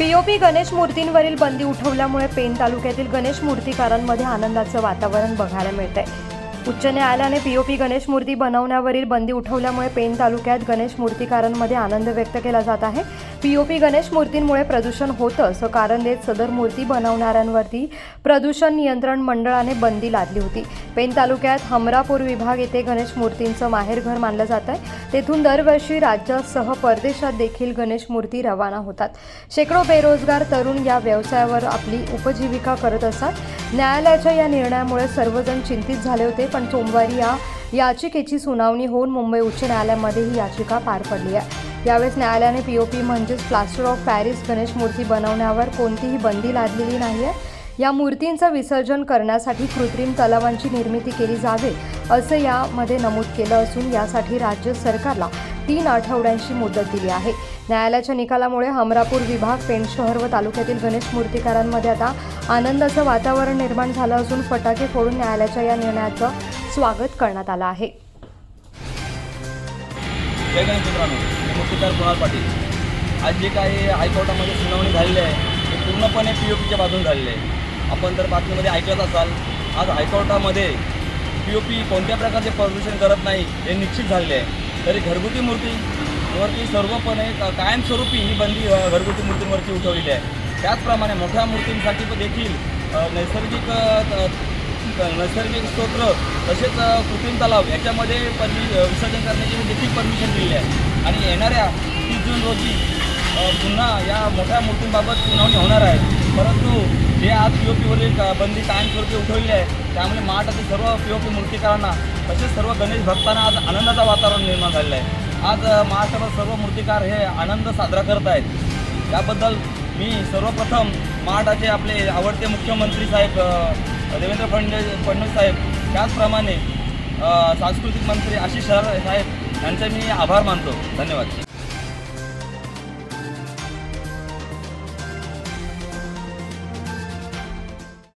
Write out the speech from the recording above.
POP Ganesh मूर्तींवरील बंदी उठवल्यामुळे pen तालुक्यातील गणेश मूर्तिकारांमध्ये आनंदाचं वातावरण बघायला मिळतंय. उच्च न्यायालयाने पीओपी गणेश मूर्ती बनवण्यावरील बंदी उठवल्यामुळे पेन तालुक्यात गणेश मूर्तीकारांमध्ये आनंद व्यक्त केला जात आहे. पीओपी गणेश मूर्तींमुळे प्रदूषण होतं असं कारण देत सदर मूर्ती बनवणाऱ्यांवरती प्रदूषण नियंत्रण मंडळाने बंदी लादली होती. पेन तालुक्यात हमरापूर विभाग येथे गणेश मूर्तींचं माहेरघर मानलं जात आहे. तेथून दरवर्षी राज्यासह परदेशात देखील गणेश मूर्ती रवाना होतात. शेकडो बेरोजगार तरुण या व्यवसायावर आपली उपजीविका करत असतात. न्यायालयाच्या या निर्णयामुळे सर्वजण चिंतित झाले होते पण सोमवारी या याचिकेची सुनावणी होऊन मुंबई उच्च न्यायालयामध्ये ही याचिका पार पडली आहे. यावेळेस न्यायालयाने पी ओ पी म्हणजेच प्लास्टर ऑफ पॅरिस गणेश मूर्ती बनवण्यावर कोणतीही बंदी लादलेली नाही आहे या मूर्तींचं विसर्जन करण्यासाठी कृत्रिम तलावांची निर्मिती केली जावे असं यामध्ये नमूद केलं असून यासाठी राज्य सरकारला तीन आठवड्यांची मुदत दिली आहे. न्यायालयाच्या निकालामुळे हमरापूर विभाग पेण शहर व तालुक्यातील गणेश मूर्तिकारांमध्ये आता आनंदाचं वातावरण निर्माण झालं असून फटाके फोडून न्यायालयाच्या या निर्णयाचं स्वागत करण्यात आलं आहे. जय मुक्तीदार कुणाल पाटील. आज जे काही हायकोर्टामध्ये सुनावणी झालेली आहे ते पूर्णपणे पी ओ पीच्या बाजून झालेली आहे. आपण जर बातमीमध्ये ऐकत असाल आज हायकोर्टामध्ये पी ओ पी कोणत्या प्रकारचे प्रदूषण करत नाही हे निश्चित झालेले आहे. तरी घरगुती मूर्तीवरती सर्वपणे कायमस्वरूपी ही बंदी घरगुती मूर्तींवरती उठवलेली आहे. त्याचप्रमाणे मोठ्या मूर्तींसाठी पण देखील नैसर्गिक नैसर्गिक स्तोत्र तसेच कृत्रिम तलाव याच्यामध्ये पण विसर्जन करण्याची देखील परमिशन दिली आहे. आणि येणाऱ्या तीस जून रोजी पुन्हा या मोठ्या मूर्तींबाबत सुनावणी होणार आहे. परंतु जे आज पी ओ पीवरील बंदी कायमस्वरूपी उठवली आहे. त्यामुळे महाराष्ट्रातील सर्व पी ओ पी मूर्तिकारांना तसेच सर्व गणेश भक्तांना आज आनंदाचं वातावरण निर्माण झालेलं आहे. आज महाराष्ट्रात सर्व मूर्तिकार हे आनंद साजरा करत आहेत. याबद्दल मी सर्वप्रथम महाराष्ट्राचे आपले आवडते मुख्यमंत्री साहेब देवेंद्र फडणवीस फडणवीस साहेब त्याचप्रमाणे सांस्कृतिक मंत्री आशिष शहर साहेब यांचे मी आभार मानतो. धन्यवाद.